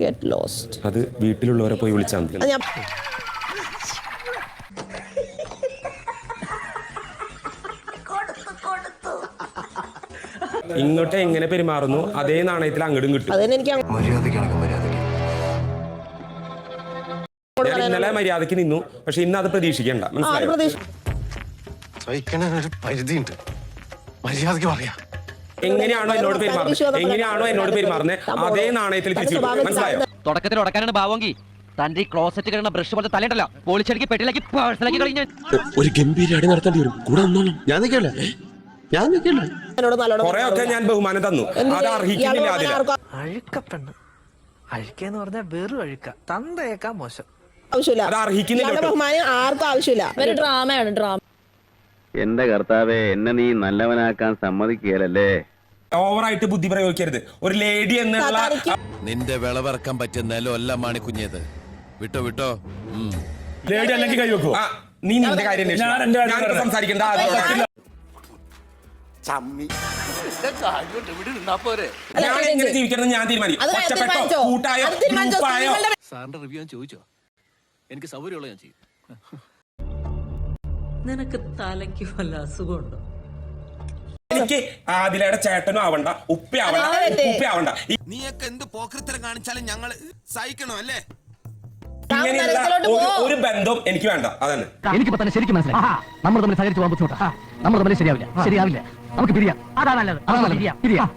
Get lost അത് വീട്ടിലുള്ളവരെ പോയി വിളിച്ചാൽ മതി. ഇങ്ങോട്ട് എങ്ങനെ പെരുമാറുന്നു? അതേ നാണയത്തിൽ അങ്ങോട്ടും കിട്ടും. മര്യാദയ്ക്ക് ഞാൻ ഇന്നലെ മര്യാദയ്ക്ക് നിന്നു പക്ഷെ ഇന്ന് അത് പ്രതീക്ഷിക്കണ്ട. മനസ്സിലായി? പരിധിയുണ്ട്. മര്യാദയ്ക്ക് പറയാ. എങ്ങനെയാണോ എന്നോട് പെരുമാറുന്നത് എങ്ങനെയാണോ എന്നോട് പെരുമാറുന്നത് അതേ നാണയത്തിൽ തിരിച്ചു മനസ്സിലായോ? തുടക്കത്തിൽ ഉടക്കാനാണ് ഭാവമെങ്കിൽ തന്റെ ഈ ക്ലോസറ്റ് കിടന്ന ബ്രഷ് പോലെ തലയിട്ടല്ല പോളിച്ചടിക്ക് പെട്ടിലാക്കി പേഴ്സലാക്കി കഴിഞ്ഞു ഒരു ഗംഭീര അടി നടത്തേണ്ടി വരും. കൂടെ ഒന്നോളാം ഞാൻ നിൽക്കല്ലേ. ഞാൻ നിൽക്കല്ലേ. എന്നോട് നല്ലോണം കുറെ ഞാൻ ബഹുമാനം തന്നു. അത് അർഹിക്കുന്നില്ല ആർക്കും അഴുക്കപ്പെണ്ണ്. അഴുക്കെന്ന് പറഞ്ഞാൽ വെറും അഴുക്ക. തന്തയേക്കാ മോശം. ആവശ്യമില്ല. അത് അർഹിക്കുന്നില്ല ഇയാളുടെ കേട്ടോ. ബഹുമാനം ആർക്കും ആവശ്യമില്ല. ഒരു ഡ്രാമയാണ് ഡ്രാമ. എന്റെ കർത്താവെ എന്നെ നീ നല്ലവനാക്കാൻ സമ്മതിക്കുകയല്ലേ? ഓവറായിട്ട് ബുദ്ധി പ്രയോഗിക്കരുത്. ഒരു ലേഡി എന്നുള്ള നിന്റെ വിളവിറക്കാൻ പറ്റിയ നിലമല്ല മാണിക്കുഞ്ഞത് വിട്ടോ വിട്ടോ. ലേഡി അല്ലെങ്കിൽ കൈ വെക്കോ നീ നിന്റെ കാര്യം അന്വേഷിക്ക്. ഞാനിപ്പോ സംസാരിക്കണ്ട ആദ്യം ഞാൻ എങ്ങനെ ജീവിക്കണം ഞാൻ തീരുമാനിക്കും. അത് ഒറ്റപ്പെട്ടോ? തീരുമാനിച്ചോ? കൂട്ടായോ? അത് തീരുമാനിച്ചോ? ഗ്രൂപ്പായോ സ്ത്രീകളുടെ സാറിന്റെ റിവ്യൂ ഞാൻ ചോദിച്ചോ? എനിക്ക് സൗകര്യമുള്ള ഞാൻ ചെയ്യും. നിനക്ക് തലയ്ക്ക് വല്ല അസുഖമുണ്ടോ? എനിക്ക് ആദിലയുടെ ചേട്ടനും ആവണ്ട ഉപ്പി ആവണ്ട നീ നീയൊക്കെ എന്ത് പോക്കൃത്തരം കാണിച്ചാലും ഞങ്ങൾ സഹിക്കണോ അല്ലേ? ഇങ്ങനെയുള്ള ഒരു- ബന്ധം ഒരു ബന്ധവും എനിക്ക് വേണ്ട അതന്നെ. എനിക്ക് തന്നെ ശരിക്കും മനസ്സിലായി. നമ്മൾ തമ്മിൽ സഹകരിച്ച് പോകാൻ ബുദ്ധിമുട്ടാ. നമ്മൾ തമ്മിൽ ശരിയാവില്ല. ശരിയാവില്ല. നമുക്ക് പിരിയാം. അതാ നല്ലത്. അതാ നല്ലത്. പിരിയാം.